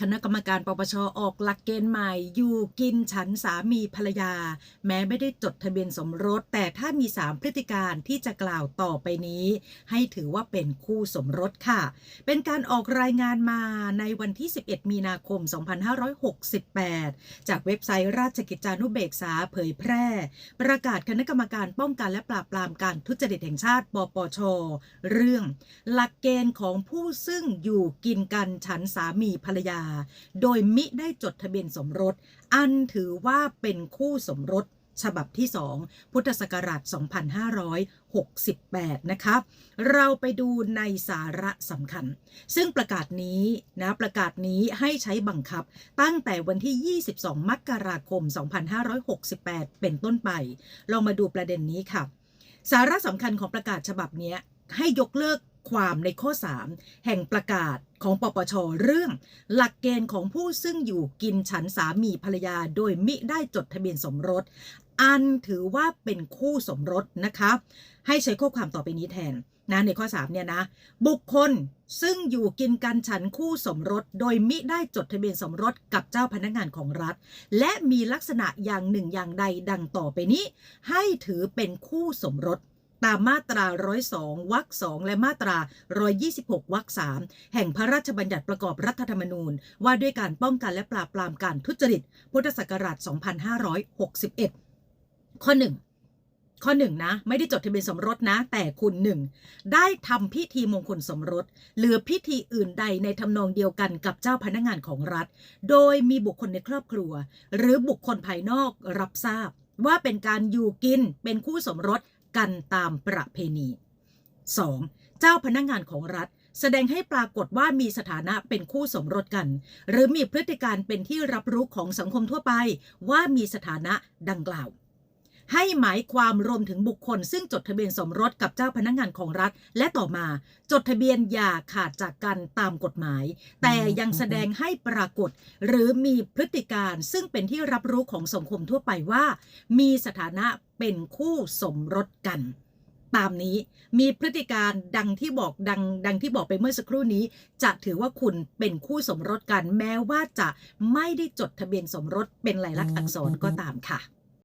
คณะกรรมการปปชออกหลักเกณฑ์ใหม่ อยู่กินฉันสามีภรรยา แม้ไม่ได้จดทะเบียนสมรส แต่ถ้ามี 3 พฤติการที่จะกล่าวต่อไปนี้ ให้ถือว่าเป็นคู่สมรสค่ะ เป็นการออกรายงานมาในวันที่ 11 มีนาคม 2568 จากเว็บไซต์ราชกิจจานุเบกษาเผยแพร่ ประกาศคณะกรรมการป้องกันและปราบปรามการทุจริตแห่งชาติปปช เรื่อง หลักเกณฑ์ของผู้ซึ่งอยู่กินกันฉันสามีภรรยาโดยมิได้จดทะเบียนสมรส อันถือว่าเป็นคู่สมรสฉบับที่ 2 พุทธศักราช 2568 นะคะ เราไปดูในสาระสำคัญ ซึ่งประกาศนี้นะประกาศนี้ให้ใช้บังคับตั้งแต่วันที่ 22 มกราคม 2568 เป็นต้นไปลองมาดูประเด็นนี้ค่ะ สาระสำคัญของประกาศฉบับนี้ให้ยกเลิก ความในข้อ 3 แห่งประกาศของปปชเรื่อง หลักเกณฑ์ของผู้ซึ่งอยู่กินฉันสามีภรรยา โดยมิได้จดทะเบียนสมรส อันถือว่าเป็นคู่สมรสนะคะ ให้ใช้ข้อความต่อไปนี้แทนนะในข้อ 3 เนี่ยนะ บุคคลซึ่งอยู่กินกันฉันคู่สมรส โดยมิได้จดทะเบียนสมรสกับเจ้าพนักงานของรัฐ และมีลักษณะอย่างหนึ่งอย่างใดดังต่อไปนี้ ให้ถือเป็นคู่สมรส ตามมาตรา 102 วรรค2และมาตรา 126 วรรค3แห่งพระราชบัญญัติประกอบรัฐธรรมนูญ ว่าด้วยการป้องกันและปราบปรามการทุจริต พุทธศักราช 2561 ข้อ 1ข้อ1นะ ไม่ได้จดทะเบียนสมรสนะ แต่คุณ1ได้ทำพิธีมงคลสมรส หรือพิธีอื่นใดในทำนองเดียวกันกับเจ้าพนักงานของรัฐ โดยมีบุคคลในครอบครัว หรือบุคคลภายนอกรับทราบ ว่าเป็นการอยู่กินเป็นคู่สมรส กันตามประเพณี 2. เจ้าพนักงานของรัฐแสดงให้ปรากฏว่ามีสถานะเป็นคู่สมรสกัน หรือมีพฤติการเป็นที่รับรู้ของสังคมทั่วไปว่ามีสถานะดังกล่าว ให้หมายความรวมถึงบุคคล ซึ่งจดทะเบียนสมรสกับเจ้าพนักงานของรัฐ และต่อมาจดทะเบียนอย่าขาดจากกันตามกฎหมาย แต่ยังแสดงให้ปรากฏ หรือมีพฤติการซึ่งเป็นที่รับรู้ของสังคมทั่วไปว่า มีสถานะเป็นคู่สมรสกันตามนี้มีพฤติการดังที่บอกดังดังที่บอกไปเมื่อสักครู่นี้ จะถือว่าคุณเป็นคู่สมรสกันแม้ว่าจะไม่ได้จดทะเบียนสมรสเป็นลายลักษณ์อักษรก็ตามค่ะ